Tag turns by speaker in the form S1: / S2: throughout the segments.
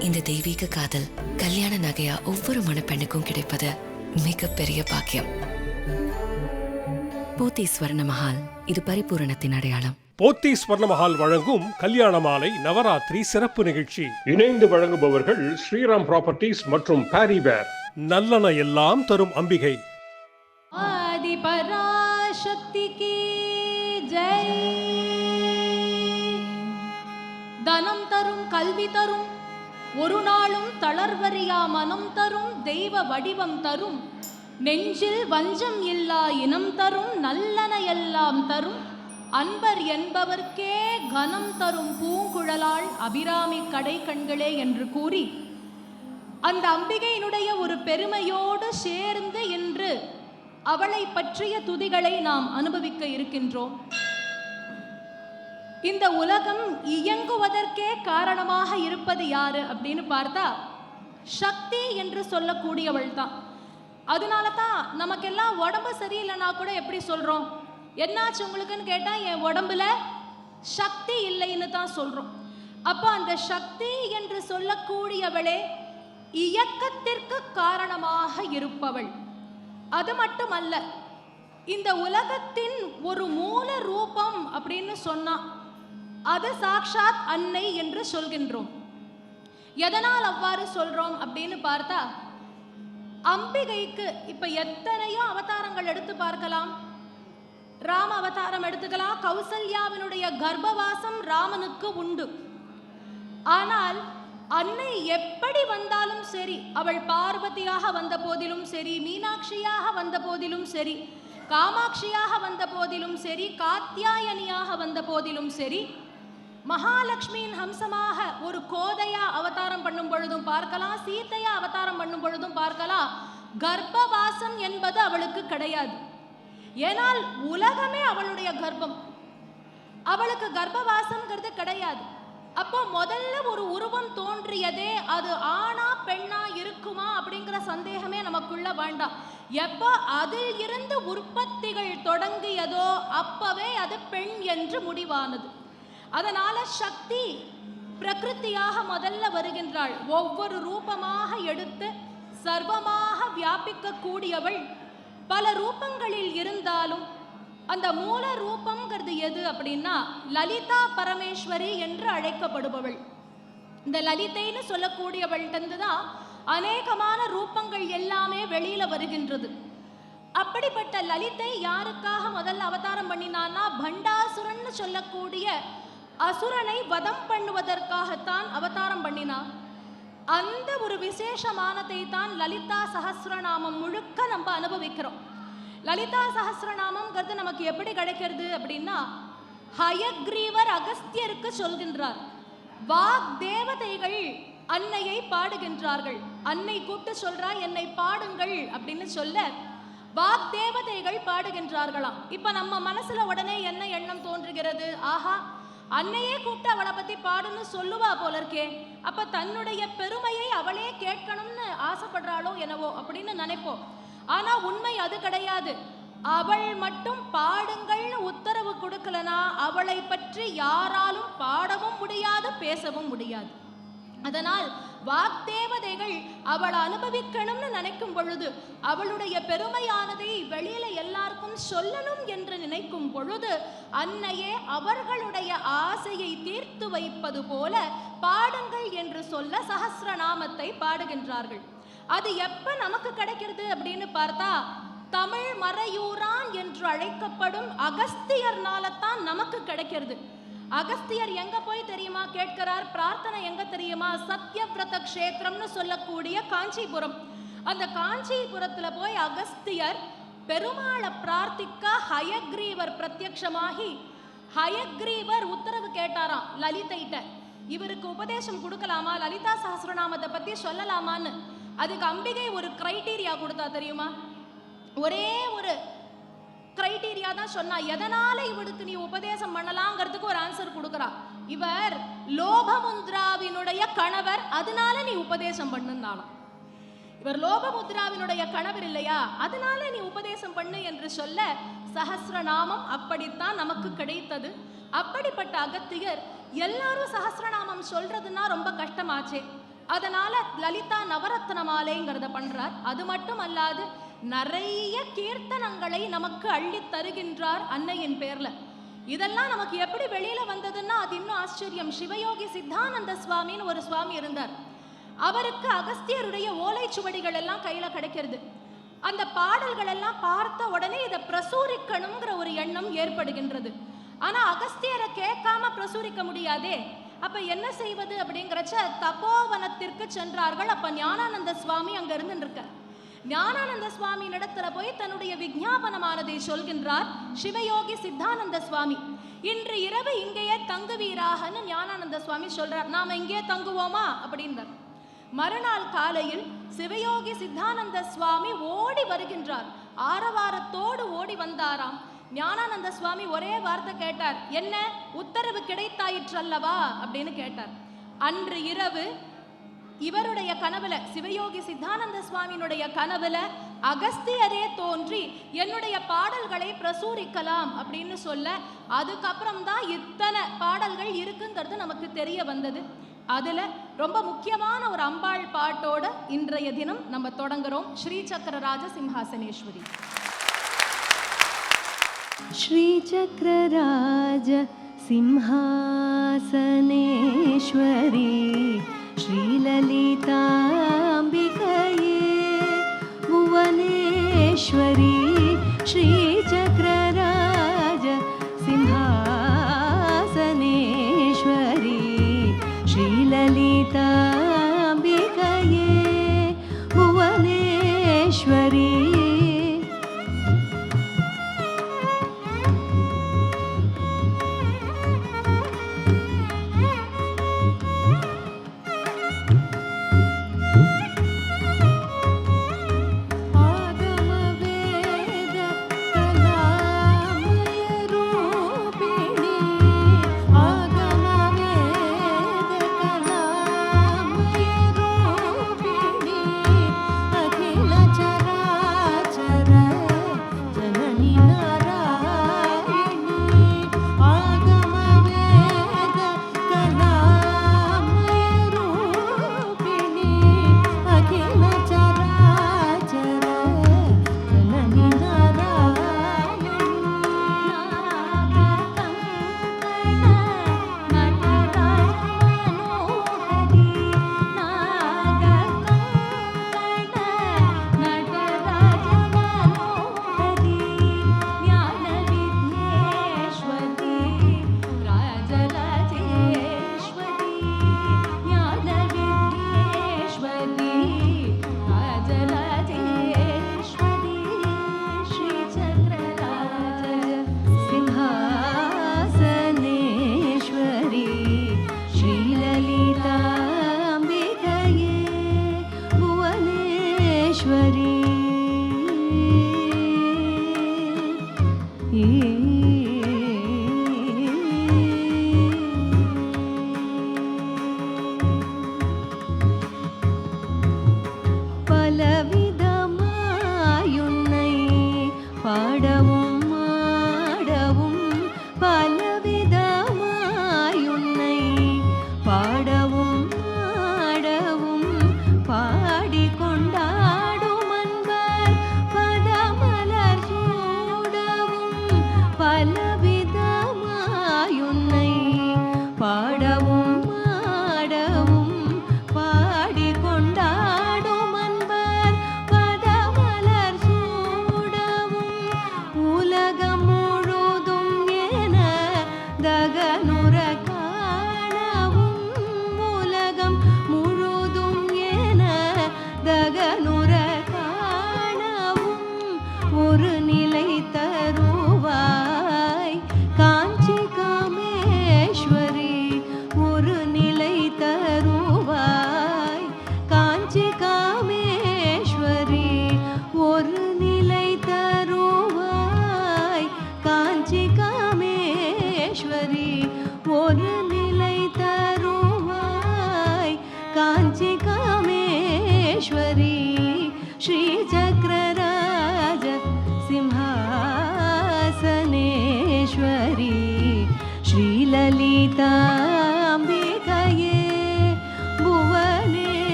S1: இந்த தெய்வீக காதல் கல்யாண நகையா ஒவ்வொரு மணப்பெண்ணுக்கும் கிடைப்பது மிகப்பெரிய பாக்கியம். போத்தி ஸ்வர்ண மஹால் இது பரிபூரணத்தின் அடையாளம்.
S2: போத்தி ஸ்வர்ணமஹால் வழங்கும் கல்யாண மாலை நவராத்திரி சிறப்பு நிகழ்ச்சி. இணைந்து வழங்குபவர்கள் ஸ்ரீராம் ப்ராப்பர்ட்டிஸ் மற்றும் பாரிவேர் நல்லன எல்லாம் தரும் அம்பிகை.
S3: ஆதி பராசக்திக்கு ஜெய். தனம் தரும் கல்வி தரும் ஒரு நாளும் தளர்வறியா மனம் தரும் தெய்வ வடிவம் தரும். நெஞ்சில் வஞ்சம் இல்லா இனம் தரும் நல்லன எல்லாம் தரும். அன்பர் என்பவர்க்கே கனம் தரும் பூங்குழலாள் அபிராமி கடை கண்களே என்று கூறி அந்த அம்பிகையினுடைய ஒரு பெருமையோடு சேர்ந்து இன்று அவளை பற்றிய துதிகளை நாம் அனுபவிக்க இருக்கின்றோம். இந்த உலகம் இயங்குவதற்கே காரணமாக இருப்பது யாரு அப்படின்னு பார்த்தா சக்தி என்று சொல்லக்கூடியவள் தான். அதனால தான் நமக்கெல்லாம் உடம்பு சரியில்லைன்னா கூட எப்படி சொல்றோம்? என்னாச்சு உங்களுக்குன்னு கேட்டால் என் உடம்புல சக்தி இல்லைன்னு தான் சொல்றோம். அப்போ அந்த சக்தி என்று சொல்லக்கூடியவளே இயக்கத்திற்கு காரணமாக இருப்பவள். அது மட்டுமல்ல இந்த உலகத்தின் ஒரு மூல ரூபம் அப்படின்னு சொன்னா அது சாக்ஷாத் அன்னை என்று சொல்கின்றோம். எதனால் அவ்வாறு சொல்றோம் அப்படின்னு பார்த்தா அம்பிகைக்கு இப்ப எத்தனையோ அவதாரங்கள் எடுத்து பார்க்கலாம். ராம அவதாரம் எடுத்துக்கலாம். கௌசல்யாவினுடைய கர்ப்பவாசம் ராமனுக்கு உண்டு. ஆனால் அன்னை எப்படி வந்தாலும் சரி அவள் பார்வதியாக வந்த போதிலும் சரி மீனாட்சியாக வந்த போதிலும் சரி காமாட்சியாக வந்த போதிலும் சரி காத்தியாயனியாக வந்த போதிலும் சரி மகாலட்சுமியின் ஹம்சமாக ஒரு கோதையா அவதாரம் பண்ணும் பொழுதும் பார்க்கலாம் சீத்தையா அவதாரம் பண்ணும் பொழுதும் பார்க்கலாம். கர்ப்பவாசம் என்பது அவளுக்கு கிடையாது. ஏனால் உலகமே அவளுடைய கர்ப்பம். அவளுக்கு கர்ப்பவாசம்ங்கிறது கிடையாது. அப்போ முதல்ல ஒரு உருவம் தோன்றியதே அது ஆணா பெண்ணா இருக்குமா அப்படிங்கிற சந்தேகமே நமக்குள்ள வேண்டாம். எப்போ அதில் இருந்து உற்பத்திகள் தொடங்கியதோ அப்பவே அது பெண் என்று முடிவானது. அதனால சக்தி பிரகிருத்தியாக முதல்ல வருகின்றாள். ஒவ்வொரு ரூபமாக எடுத்து சர்வமாக வியாபிக்க கூடியவள் பல ரூபங்களில் இருந்தாலும் அந்த மூல ரூபம்ங்கிறது எது அப்படின்னா லலிதா பரமேஸ்வரி என்று அழைக்கப்படுபவள். இந்த லலிதைன்னு சொல்லக்கூடியவள்கிட்ட தான் அநேகமான ரூபங்கள் எல்லாமே வெளியில வருகின்றது. அப்படிப்பட்ட லலிதை யாருக்காக முதல்ல அவதாரம் பண்ணினான்னா பண்டாசுரன்னு சொல்லக்கூடிய அசுரனை வதம் பண்ணுவதற்காகத்தான் அவதாரம் பண்ணினா அந்த ஒரு விசேஷமானதை தான் லலிதா சஹஸ்ரநாமம் முழுக்க நம்ம அனுபவிக்கிறோம். லலிதா சஹஸ்ரநாமம்ங்கிறது நமக்கு எப்படி கிடைக்கிறது அப்படின்னா ஹயக்ரீவர் அகஸ்தியருக்கு சொல்கின்றார். வாக் தேவதைகள் அன்னையை பாடுகின்றார்கள். அன்னை கூப்பிட்டு சொல்றா என்னை பாடுங்கள் அப்படின்னு சொல்ல வாக் தேவதைகள் பாடுகின்றார்களாம். இப்ப நம்ம மனசுல உடனே என்ன எண்ணம் தோன்றுகிறது? ஆஹா அன்னையே கூப்பிட்டு அவளை பத்தி பாடுன்னு சொல்லுவா போல இருக்கே. அப்ப தன்னுடைய பெருமையை அவளே கேட்கணும்னு ஆசைப்படுறாளோ என்னவோ அப்படின்னு நினைப்போம். ஆனா உண்மை அது கிடையாது. அவள் மட்டும் பாடுங்கள்னு உத்தரவு கொடுக்கலனா அவளை பற்றி யாராலும் பாடவும் முடியாது பேசவும் முடியாது. அதனால் வாக்தேவதைகள் அவள் அனுபவிக்கணும்னு நினைக்கும் பொழுது அவளுடைய பெருமையானதை வெளியில எல்லாருக்கும் சொல்லணும் என்று நினைக்கும் பொழுது அன்னையே அவர்களுடைய ஆசையை தீர்த்து வைப்பது போல பாடுங்கள் என்று சொல்ல சகசிரநாமத்தை பாடுகின்றார்கள். அது எப்ப நமக்கு கிடைக்கிறது அப்படின்னு பார்த்தா தமிழ் மறையூரான் என்று அழைக்கப்படும் அகஸ்தியர்னால தான் நமக்கு கிடைக்கிறது. அகஸ்தியர் எங்க போய் தெரியுமா கேட்கிறார்? பிரார்த்தனை எங்க தெரியுமா? சத்யவிரத கஷேத்திரம்னு சொல்லக்கூடிய காஞ்சிபுரம். அந்த காஞ்சிபுரத்துல போய் அகஸ்தியர் பெருமாளை பிரார்த்திக்க ஹயக்ரீவர் பிரத்யக்ஷமாகி ஹயக்ரீவர் உத்தரவு கேட்டாராம் லலிதைட்ட இவருக்கு உபதேசம் கொடுக்கலாமா? லலிதா சஹசிரநாமத்தை பத்தி சொல்லலாமான்னு. அதுக்கு அம்பிகை ஒரு கிரைட்டீரியா கொடுத்தா தெரியுமா? ஒரே ஒரு கிரைட்டீரியா தான் சொன்னா எதனால இவளுக்கு நீ உபதேசம் பண்ணலாங்கிறதுக்கு ஒரு ஆன்சர் கொடுக்குறா? இவர் லோபமுத்ராவினுடைய கணவர் அதனால நீ உபதேசம் பண்ணுனாலாம் இவர் லோபமுத்ராவினுடைய கணவர் இல்லையா? அதனால நீ உபதேசம் பண்ணு என்று சொல்ல சஹஸ்ரநாமம் அப்படித்தான் நமக்கு கிடைத்தது. அப்படிப்பட்ட அகத்தியர் எல்லாரும் சஹஸ்ரநாமம் சொல்றதுன்னா ரொம்ப கஷ்டமாச்சே. அதனால லலிதா நவரத்ன மாலைங்கிறத பண்றார். அது மட்டும் அல்லாது நிறைய கீர்த்தனங்களை நமக்கு அள்ளித் தருகின்றார் அன்னையின் பேர்ல. இதெல்லாம் நமக்கு எப்படி வெளியில வந்ததுன்னா அது இன்னும் ஆச்சரியம். சிவயோகி சித்தானந்த சுவாமின்னு ஒரு சுவாமி இருந்தார். அவருக்கு அகஸ்தியருடைய ஓலைச்சுவடிகள் எல்லாம் கையில கிடைக்கிறது. அந்த பாடல்கள் எல்லாம் பார்த்த உடனே இதை பிரசூரிக்கணுங்கிற ஒரு எண்ணம் ஏற்படுகின்றது. ஆனா அகஸ்தியரை கேட்காம பிரசூரிக்க முடியாதே. அப்ப என்ன செய்வது அப்படிங்கிறச்ச தபோவனத்திற்கு சென்றார்கள். அப்ப ஞானானந்த சுவாமி அங்க இருந்து இருக்கார் ஞானானந்த சுவாமி இடத்துல போய் தன்னுடைய விஞ்ஞாபனமானதை சொல்கின்றார் சிவயோகி சித்தானந்த சுவாமி. இன்று இரவு இங்கேயே தங்குவீராகன்னு ஞானானந்த சுவாமி சொல்றார். நாம இங்கே தங்குவோமா? அப்படின்றார். மறுநாள் காலையில் சிவயோகி சித்தானந்த சுவாமி ஓடி வருகின்றார். ஆரவாரத்தோடு ஓடி வந்தாராம். ஞானானந்த சுவாமி ஒரே வார்த்தை கேட்டார். என்ன? உத்தரவு கிடைத்தாயிற்றல்லவா? அப்படின்னு கேட்டார். அன்று இரவு இவருடைய கனவுல சிவயோகி சித்தானந்த சுவாமியினுடைய கனவுல அகஸ்தியரே தோன்றி என்னுடைய பாடல்களை பிரசூரிக்கலாம் அப்படின்னு சொல்ல அதுக்கப்புறம்தான் இத்தனை பாடல்கள் இருக்குங்கிறது நமக்கு தெரிய வந்தது. அதில் ரொம்ப முக்கியமான ஒரு அம்பாள் பாட்டோட இன்றைய தினம் நம்ம தொடங்குறோம். ஸ்ரீ
S4: சக்கர ராஜ சிம்ஹாசனேஸ்வரி. ஸ்ரீ சக்கர ராஜ சிம்ஹாசனேஸ்வரி.
S3: श्रीललिताम्बिकये भुवनेश्वरी श्रीचक्रराज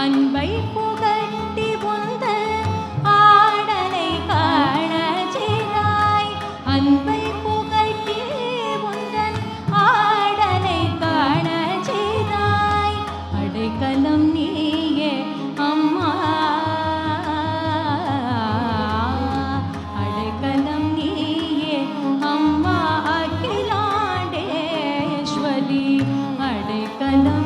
S3: அன்பை புகட்டி வந்த ஆடலை காணாய் அன்பை புகட்டி உந்தன் ஆடலை காணாய் அடைக்கலம் நீயே அம்மா. அடைக்கலம் நீயே அம்மா. அகிலாண்டேஸ்வரி அடைக்கலம்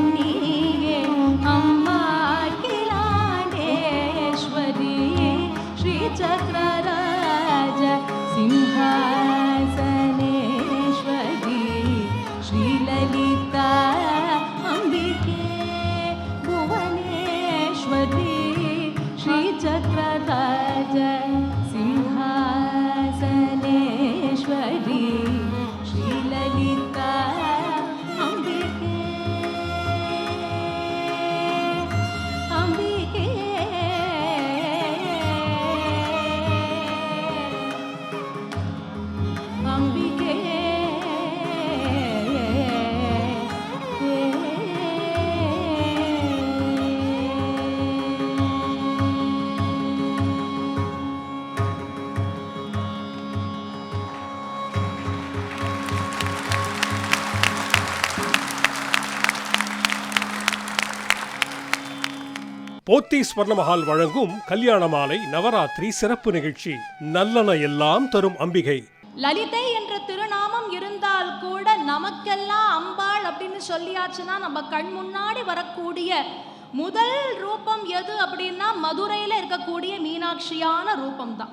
S2: போத்தி ஸ்வர்ணமஹால் வழங்கும் கல்யாண மாலை நவராத்திரி சிறப்பு நிகழ்ச்சி. நல்லன எல்லாம் தரும் அம்பிகை.
S3: லலிதை என்ற திருநாமம் இருந்தால் கூட நமக்கெல்லாம் அம்பாள் அப்படின்னு சொல்லியாச்சுன்னா நம்ம கண் முன்னாடி வரக்கூடிய முதல் ரூபம் எது அப்படின்னா மதுரையில் இருக்கக்கூடிய மீனாட்சியான ரூபம் தான்